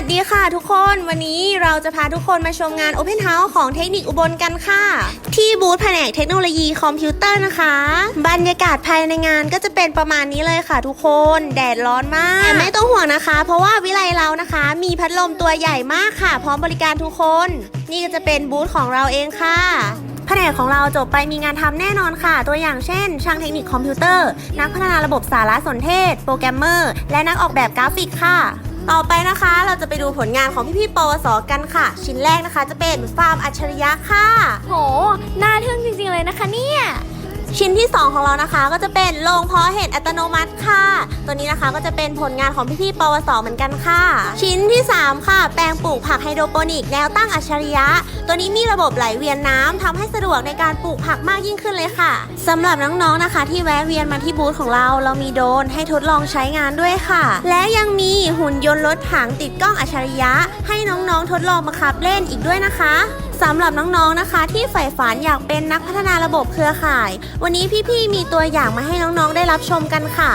วัสดีค่ะทุกคนวันนี้เราจะพาทุกคนมาชมงาน Open House ของเทคนิคอุบลกันค่ะ ที่บูธแผนกเทคโนโลยีคอมพิวเตอร์นะคะ บรรยากาศภายในงานก็จะเป็นประมาณนี้เลยค่ะทุกคนแดดร้อนมากแต่ไม่ต้องห่วงนะคะ เพราะว่าวิไลเรานะคะ มีพัดลมตัวใหญ่มากค่ะ พร้อมบริการทุกคน นี่ก็จะเป็นบูธของเราเองค่ะแผนกของเราจบไปมีงานทำแน่นอนค่ะ ตัวอย่างเช่น ช่างเทคนิคคอมพิวเตอร์ นักพัฒนาระบบสารสนเทศ โปรแกรมเมอร์ และนักออกแบบกราฟิกค่ะ ต่อไปนะคะเราจะไปดูผลงานของพี่ๆปวสกันค่ะ ชิ้นแรกนะคะ จะเป็นฟาร์มอัจฉริยะค่ะ โห น่าทึ่งจริงๆเลยนะคะเนี่ย ชิ้นที่ 2 ของเรานะคะก็จะเป็นโรงเพาะเห็ดอัตโนมัติค่ะ ตัวนี้นะคะก็จะเป็นผลงานของพี่ๆปวสเหมือนกันค่ะ ชิ้นที่ 3 ค่ะ แปลงปลูกผักไฮโดรโปนิก แนวตั้งอัจฉริยะ ตัวนี้มีระบบไหลเวียนน้ำทำให้สะดวกในการปลูกผักมากยิ่งขึ้นเลยค่ะสำหรับน้องๆนะคะ ที่แวะเวียนมาที่บูธของเรา เรามีโดรนให้ทดลองใช้งานด้วยค่ะ และยังมีหุ่นยนต์รถถังติดกล้องอัจฉริยะ ให้น้องๆทดลองมาขับเล่นอีกด้วยนะคะ สำหรับน้องๆนะคะ ที่ใฝ่ฝันอยากเป็นนักพัฒนาระบบเครือข่าย วันนี้พี่ๆมีตัวอย่างมาให้น้องๆได้รับชมกันค่ะ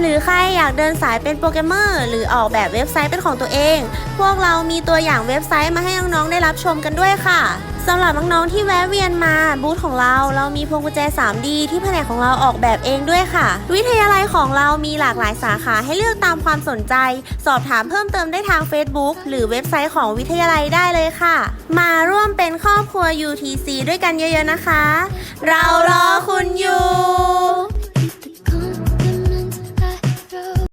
หรือใครอยากเดินสายเป็นโปรแกรมเมอร์หรือออกแบบเว็บไซต์เป็นของตัวเอง พวกเรามีตัวอย่างเว็บไซต์มาให้น้องๆได้รับชมกันด้วยค่ะสำหรับน้องๆที่แวะเวียนมาบูธของเรา เรามีพวงกุญแจ 3D ที่แผนกของเราออกแบบเองด้วยค่ะ วิทยาลัยของเรามีหลากหลายสาขาให้เลือกตามความสนใจ สอบถามเพิ่มเติมได้ทาง Facebook หรือเว็บไซต์ของวิทยาลัยได้เลยค่ะ มาร่วม อบครัว UTC ด้วยกันเยอะๆนะคะ เรารอคุณอยู่